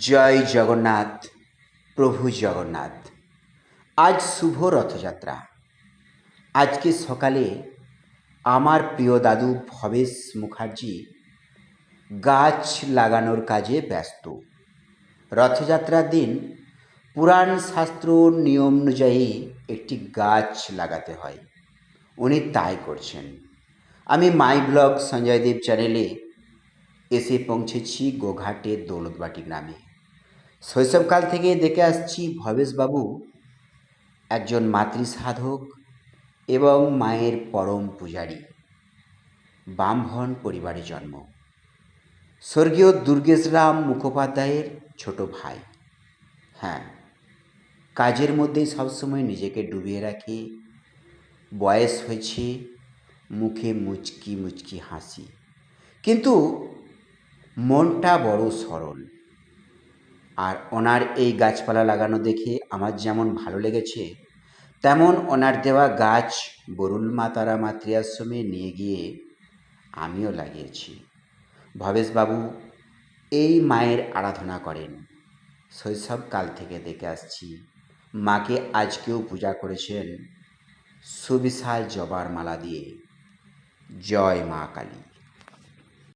জয় জগন্নাথ, প্রভু জগন্নাথ। আজ শুভ রথযাত্রা। আজকে সকালে আমার প্রিয় দাদু ভবেশ মুখার্জি গাছ লাগানোর কাজে ব্যস্ত। রথযাত্রার দিন পুরাণ শাস্ত্র নিয়ম অনুযায়ী একটি গাছ লাগাতে হয়। উনি তাই করছেন। আমি মাই ব্লগ সঞ্জয় দেব চ্যানেলে এসে পৌঁছেছি গোঘাটের দৌলতবাটি গ্রামে। শৈশবকাল থেকে দেখে আসছি ভবেশবাবু একজন মাতৃসাধক এবং মায়ের পরম পূজারী। ব্রাহ্মণ পরিবারে জন্ম। স্বর্গীয় দুর্গেশরাম মুখোপাধ্যায়ের ছোট ভাই। হ্যাঁ কাজের মধ্যেই সবসময় নিজেকে ডুবিয়ে রাখে। বয়স হয়েছে, মুখে মুচকি মুচকি হাসি। কিন্তু মনটা বড় সরল। আর ওনার এই গাছপালা লাগানো দেখে আমার যেমন ভালো লেগেছে, তেমন ওনার দেওয়া গাছ বরুল মাতারা মাতৃআশ্রমে নিয়ে গিয়ে আমিও লাগিয়েছি। ভবেশবাবু এই মায়ের আরাধনা করেন। শৈশবকাল থেকে দেখে আসছি, মাকে আজকেও পূজা করেছেন সুবিশাল জবার মালা দিয়ে। জয় মা কালী।